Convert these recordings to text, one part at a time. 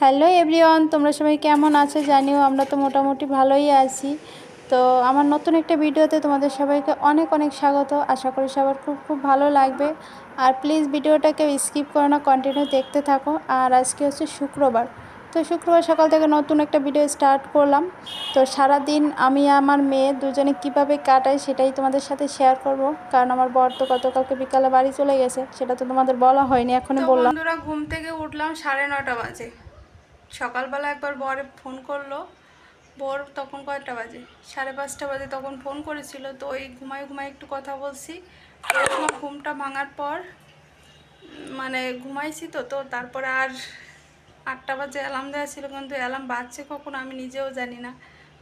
Hello everyone তোমরা সবাই কেমন আছো জানিও আমরা তো মোটামুটি ভালোই আছি। তো আমার নতুন একটা ভিডিওতে তোমাদের সবাইকে অনেক অনেক স্বাগত। আশা করি সবার খুব খুব ভালো লাগবে। আর প্লিজ ভিডিওটাকে স্কিপ করো না কন্টিনিউ দেখতে থাকো। আর আজকে হচ্ছে শুক্রবার। তো শুক্রবার সকাল থেকে নতুন একটা ভিডিও স্টার্ট করলাম। তো সারা দিন আমি আমার মেয়ে দুজনে কীভাবে কাটাই সেটাই তোমাদের সাথে শেয়ার করব। কারণ আমার বর তো গতকালকে বিকালে বাড়ি চলে গেছে সেটা তো তোমাদের বলা হয়নি এখনই বললাম। বন্ধুরা ঘুম থেকে উঠলাম সাড়ে নটা বাজে। সকালবেলা একবার বরে ফোন করল। বর তখন কয়টা বাজে? সাড়ে পাঁচটা বাজে তখন ফোন করেছিল। তো ওই ঘুমাই ঘুমাই একটু কথা বলছি। ঘুমটা ভাঙার পর মানে ঘুমাইছি তো তো তারপরে আর আটটা বাজে অ্যালার্ম দেওয়া ছিল, কিন্তু অ্যালার্ম বাজছে কখন আমি নিজেও জানি না,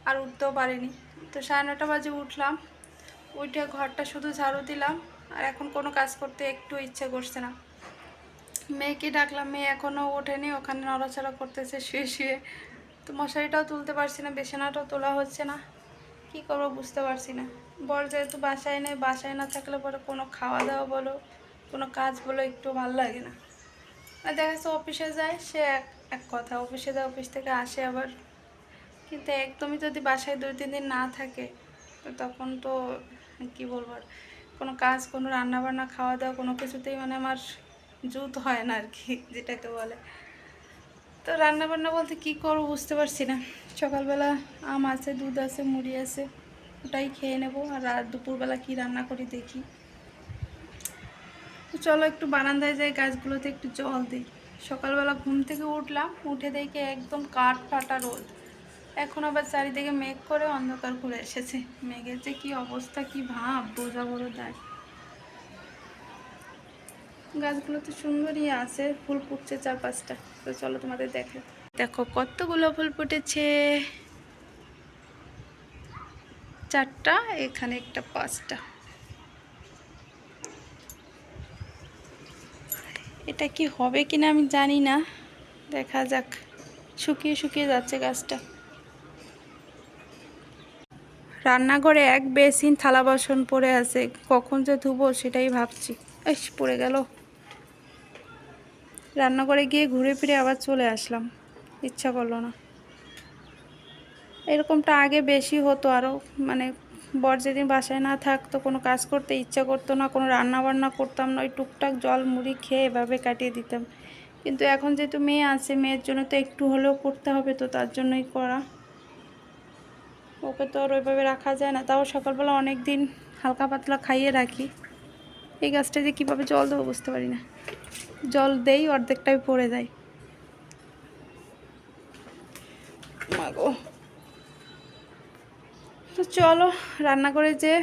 আর উঠতেও পারিনি। তো সাড়ে নটা বাজে উঠলাম, উঠে ঘরটা শুধু ঝাড়ু দিলাম, আর এখন কোনো কাজ করতে একটু ইচ্ছে করছে না। মেয়েকে ডাকলাম, মেয়ে এখনও ওঠেনি, ওখানে নড়াচড়া করতেছে, শুয়ে শুয়ে। তো মশারিটাও তুলতে পারছি না, বেছানাটাও তোলা হচ্ছে না। কি করব বুঝতে পারছি না। বর যেহেতু বাসায় নেই, বাসায় না থাকলে পরে কোনো খাওয়া দাওয়া বলো, কোনো কাজ বলো, একটু ভালো লাগে না। আর দেখা যাচ্ছে অফিসে যায়, সে এক এক কথা, অফিসে যায়, অফিস থেকে আসে আবার। কিন্তু একদমই যদি বাসায় দুই, তিন দিন না থাকে তখন তো, কি বলব আর, কোনো কাজ, কোনো রান্না বান্না খাওয়া দাওয়া কোনো কিছুতেই মানে আমার জুত হয় না আর কি যেটাকে বলে। তো রান্না বান্না বলতে কি করব বুঝতে পারছি না। সকালবেলা আম আছে, দুধ আছে, মুড়ি আছে, ওটাই খেয়ে নেব। আর রাত দুপুরবেলা কি রান্না করি দেখি। তো চলো একটু বারান্দায় যাই, গাছগুলোতে একটু জল দিই। সকালবেলা ঘুম থেকে উঠলাম, উঠে দেখে একদম কাঠ ফাটা রোদ। এখন আবার চারিদিকে মেঘ করে অন্ধকার করে এসেছে। মেঘের যে কি অবস্থা, কি ভাব, বোঝা বড় দেয়। গাছগুলো তো সুন্দরই আছে, ফুল ফুটছে চার পাঁচটা তো চলো তোমাদের দেখে। দেখো, কতগুলো ফুল ফুটেছে। চারটা, এখানে একটা পাঁচটা। এটা কি হবে কিনা আমি জানি না। দেখা যাক। শুকিয়ে শুকিয়ে যাচ্ছে গাছটা। রান্নাঘরে এক বেসিন থালা বাসন পড়ে আছে। কখন যে ধুবো সেটাই ভাবছি। এস পড়ে গেল। রান্নাঘরে গিয়ে ঘুরে ফিরে আবার চলে আসলাম। ইচ্ছা করল না। এরকমটা আগে বেশি হতো আরও মানে বর যেদিন বাসায় না থাকতো, কোনো কাজ করতে ইচ্ছা করতো না, কোনো রান্না বান্না করতাম না, ওই টুকটাক জল মুড়ি খেয়ে এভাবে কাটিয়ে দিতাম। কিন্তু এখন যেহেতু মেয়ে আছে, মেয়ের জন্য তো একটু হলেও করতে হবে তো, তার জন্যই করা। ওকে তো আর ওইভাবে রাখা যায় না। তাও সকালবেলা অনেক দিন হালকা পাতলা খাইয়ে রাখি। এই গাছটা যে কীভাবে জল দেবো বুঝতে পারি না। জল দেই, অর্ধেকটাই পড়ে যায়। তো চলো রান্না করে যে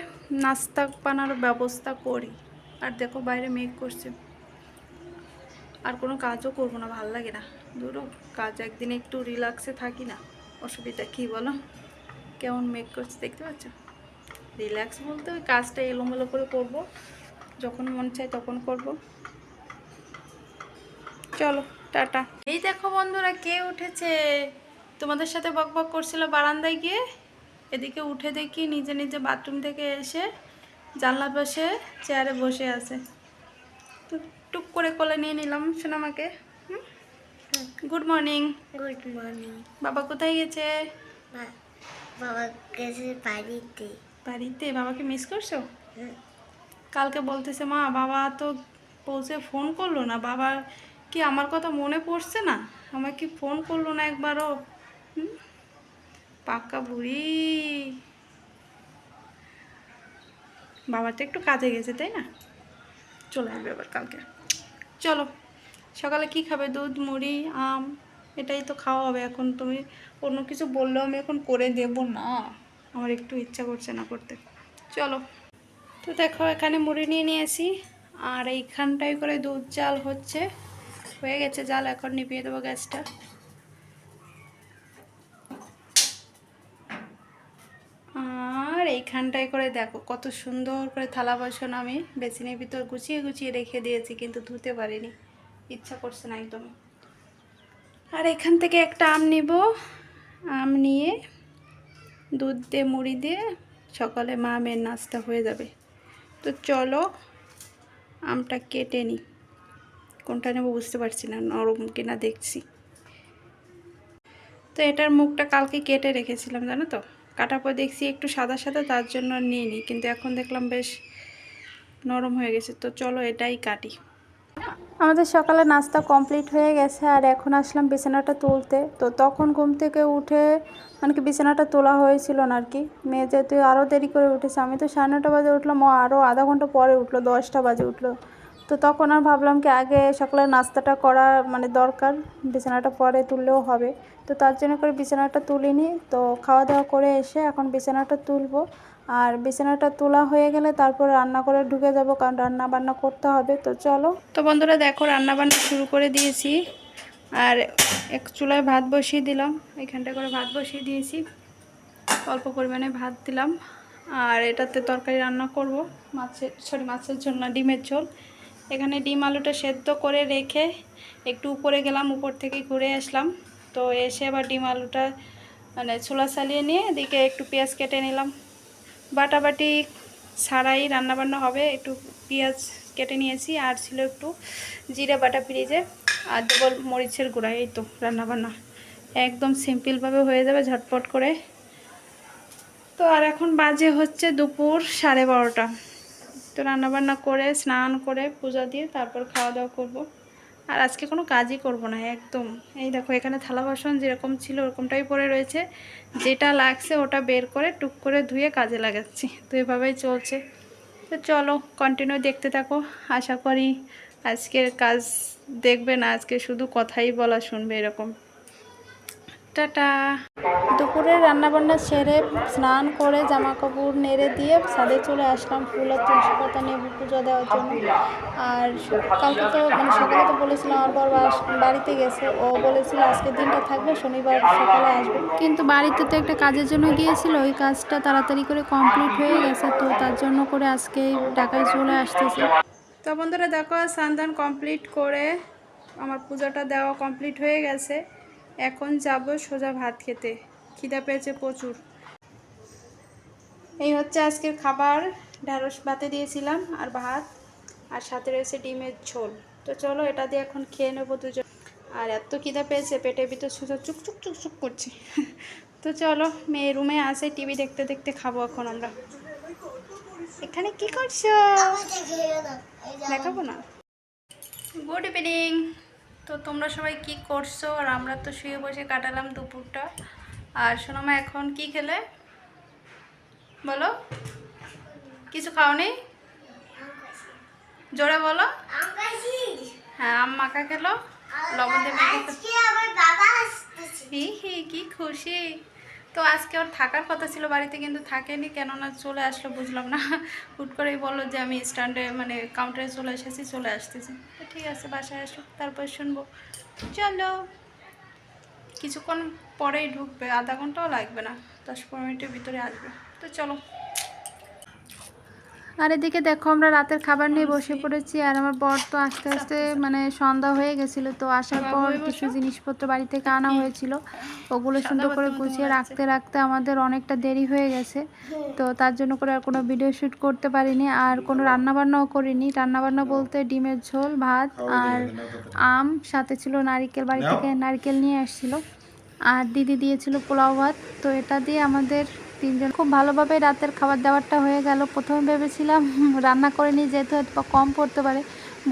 নাস্তা বানানোর ব্যবস্থা করি। আর দেখো বাইরে মেঘ করছে। আর কোনো কাজও করব না, ভালো লাগে না। ধরো, কাজ একদিন একটু রিল্যাক্সে থাকি না। অসুবিধা কী বলো? কেমন মেঘ করছে দেখতে পাচ্ছ? রিল্যাক্স বলতে ওই কাজটা এলোমেলো করে করব। যখন মন চায় তখন করব। চলো টাটা। এই দেখো বন্ধুরা কে উঠেছে? তোমাদের সাথে বক বক করছিল বারান্দায় গিয়ে। এদিকে উঠে দেখি নিজে নিজে বাথরুম থেকে এসে জানলা পাশে চেয়ারে বসে আছে। তো টুক করে কোলে নিয়ে নিলাম সোনামাকে। গুড মর্নিং গুড মর্নিং বাবা কোথায় গেছে? বাবা গেছে বাড়িতে। বাড়িতে? বাবাকে মিস করছ? হুম। কালকে বলতেছে, মা, বাবা তো পৌঁছে ফোন করল না। বাবা কি আমার কথা মনে পড়ছে না? আমার কি ফোন করল না একবারও? পাক্কা বুড়ি। বাবা তো একটু কাজে গেছে, তাই না? চলে আসবে আবার কালকে। চলো, সকালে কি খাবে? দুধ, মুড়ি, আম, এটাই তো খাওয়া হবে। এখন তুমি অন্য কিছু বললেও আমি এখন করে দেব না। আমার একটু ইচ্ছা করছে না করতে। চলো। তো দেখো, এখানে মুড়ি নিয়ে নিয়েছি। আর এইখানটাই করে দুধ জাল হচ্ছে। হয়ে গেছে জাল, এখন নিভিয়ে দেবো গ্যাসটা। আর এইখানটায় করে দেখো, কত সুন্দর করে থালা বাসন আমি। বেসিনের ভিতর গুছিয়ে গুছিয়ে রেখে দিয়েছি, কিন্তু ধুতে পারিনি। ইচ্ছা করছে না একদম। আর এখান থেকে একটা আম নিব। আম নিয়ে দুধ দিয়ে, মুড়ি দিয়ে সকালে মা মেয়ের নাস্তা হয়ে যাবে। তো চলো আমটা কেটে নিই। কোনটা নেব বুঝতে পারছি না, নরম কিনা দেখছি। তো এটার মুখটা কালকে কেটে রেখেছিলাম, জানো তো? কাটার পর দেখছি একটু সাদা সাদা, তার জন্য নিয়ে নিই কিন্তু এখন দেখলাম বেশ নরম হয়ে গেছে। তো চলো এটাই কাটি। আমাদের সকালে নাস্তা কমপ্লিট হয়ে গেছে আর এখন আসলাম বিছানাটা তুলতে। তো তখন ঘুম থেকে উঠে মানে কি বিছানাটা তোলা হয়েছিল না আর কি। মেয়ে যেহেতু আরও দেরি করে উঠেছে, আমি তো সাড়ে নটা বাজে উঠলাম, ও আরও আধা ঘণ্টা পরে উঠল, দশটা বাজে উঠল। তো তখন আর ভাবলাম কি আগে সকালে নাস্তাটা করা মানে দরকার, বিছানাটা পরে তুললেও হবে। তো তার জন্য করে বিছানাটা তুলিনি। তো খাওয়া দাওয়া করে এসে এখন বিছানাটা তুলবো। আর বিছানাটা তোলা হয়ে গেলে তারপর রান্না করে ঢুকে যাব, কারণ রান্না বান্না করতে হবে। তো চলো। তো বন্ধুরা দেখো রান্না বান্না শুরু করে দিয়েছি। আর এক চুলায় ভাত বসিয়ে দিলাম। এখানটা করে ভাত বসিয়ে দিয়েছি। অল্প পরিমাণে ভাত দিলাম। আর এটাতে তরকারি রান্না করব। মাছের, সরি, মাছের ঝোল না, ডিমের ঝোল। এখানে ডিম আলুটা সেদ্ধ করে রেখে একটু উপরে গেলাম, উপর থেকে ঘুরে আসলাম। তো এসে আবার ডিম আলুটা মানে ছোলা চালিয়ে নিয়ে এদিকে একটু পেঁয়াজ কেটে নিলাম। বাটাবাটি ছাড়াই রান্নাবান্না হবে। একটু পেঁয়াজ কেটে নিয়েছি, আর ছিল একটু জিরে বাটা ফ্রিজে আর দেবল মরিচের গুঁড়া, এই তো রান্নাবান্না। একদম সিম্পলভাবে হয়ে যাবে ঝটপট করে। তো আর এখন বাজে হচ্ছে দুপুর সাড়ে বারোটা। তো রান্নাবান্না করে, স্নান করে, পূজা দিয়ে তারপর খাওয়া দাওয়া করব। আর আজকে কোনো কাজই করব না, একদম। এই দেখো, এখানে থালা বাসন যেরকম ছিল, ওরকমটাই পড়ে রয়েছে। যেটা লাগছে ওটা বের করে টুক করে ধুয়ে কাজে লাগাচ্ছি। তো এভাবেই চলছে। তো চলো কন্টিনিউ দেখতে থাকো। আশা করি আজকের কাজ দেখবে না, আজকে শুধু কথাই বলা শুনবে এরকম। টাটা। দুপুরে রান্নাবান্না সেরে স্নান করে জামা কাপড় নেড়ে দিয়ে ছাদে চলে আসলাম ফুল আর তুলসী পাতা নেবু পুজো দেওয়ার জন্য। আর কালকে তো মানে সকালে তো বলেছিলাম আমার বর বাস- বাড়িতে গেছে। ও বলেছিল আজকের দিনটা থাকবে শনিবার সকালে আসবে। কিন্তু বাড়িতে তো একটা কাজের জন্য গিয়েছিল ওই কাজটা তাড়াতাড়ি করে কমপ্লিট হয়ে গেছে তো তার জন্য করে আজকে ঢাকায় চলে আসতেছে। তো বন্ধুরা দেখো স্নান কমপ্লিট করে আমার পুজোটা দেওয়া কমপ্লিট হয়ে গেছে। এখন যাব সোজা ভাত খেতে। খিদা পেয়েছে প্রচুর। এই হচ্ছে আজকের খাবার। ঢ্যাঁড়স ভাতে দিয়েছিলাম আর ভাত। আর সাথে রয়েছে ডিমের ঝোল। তো চলো এটা দিয়ে এখন খেয়ে নেব দুজন। আর এত খিদা পেয়েছে, পেটের ভিতর সোজা চুক চুক চুক চুক করছে। তো চলো, মেয়ে রুমে আসে, টিভি দেখতে দেখতে খাব এখন আমরা। এখানে কি করছ? দেখাবো না। Good evening. তো তোমরা সবাই কি করছ? আর আমরা তো শুয়ে বসে কাটালাম দুপুরটা। আর সোনামা এখন কি খেলে? বলো। কিছু খাওনি? জোরে বলো। হ্যাঁ আম মাখা খেলো। লবণ দিয়ে হি কি খুশি। তো আজকে ওর থাকার কথা ছিল, বাড়িতে কিন্তু থাকেনি, কেননা চলে আসলো, বুঝলাম না। হুট করেই বলল যে আমি স্ট্যান্ডে মানে কাউন্টারে চলে এসেছি, চলে আসতেছি। তো ঠিক আছে, বাসায় আসলো, তারপর শুনব। চলো। কিছুক্ষণ পরেই ঢুকবে, আধা ঘন্টাও লাগবে না, দশ পনেরো মিনিটের ভিতরে আসবে। তো চলো। আর এদিকে দেখো আমরা রাতের খাবার নিয়ে বসে পড়েছি আর আমার বর তো আস্তে আস্তে মানে সন্ধ্যা হয়ে গেছিল তো আসার পর কিছু জিনিসপত্র বাড়ি থেকে আনা হয়েছিল। ওগুলো সুন্দর করে গুছিয়ে রাখতে রাখতে আমাদের অনেকটা দেরি হয়ে গেছে। তো তার জন্য করে আর কোনো ভিডিও শ্যুট করতে পারিনি আর কোনো রান্নাবান্নাও করিনি। রান্নাবান্না বলতে ডিমের ঝোল ভাত আর আম সাথে ছিল নারিকেল বাড়ি থেকে নারকেল নিয়ে আসছিল। আর দিদি দিয়েছিল পোলাও ভাত তো এটা দিয়ে আমাদের তিনজন। খুব ভালোভাবে রাতের খাবার দাবারটা হয়ে গেল। প্রথমে ভেবেছিলাম রান্না করে নিই, যেহেতু হয়তো কম পড়তে পারে,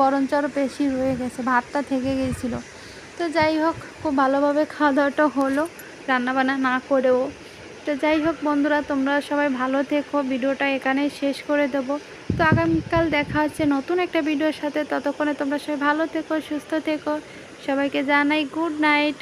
বরঞ্চ আরও বেশি রয়ে গেছে, ভাতটা থেকে গিয়েছিল। তো যাই হোক, খুব ভালোভাবে খাওয়া দাওয়াটা হলো, রান্নাবান্না না করেও। তো যাই হোক বন্ধুরা, তোমরা সবাই ভালো থেকো, ভিডিওটা এখানেই শেষ করে দেবো। তো আগামীকাল দেখা হচ্ছে নতুন একটা ভিডিওর সাথে, ততক্ষণে তোমরা সবাই ভালো থেকো, সুস্থ থেকো। সবাইকে জানাই গুড নাইট।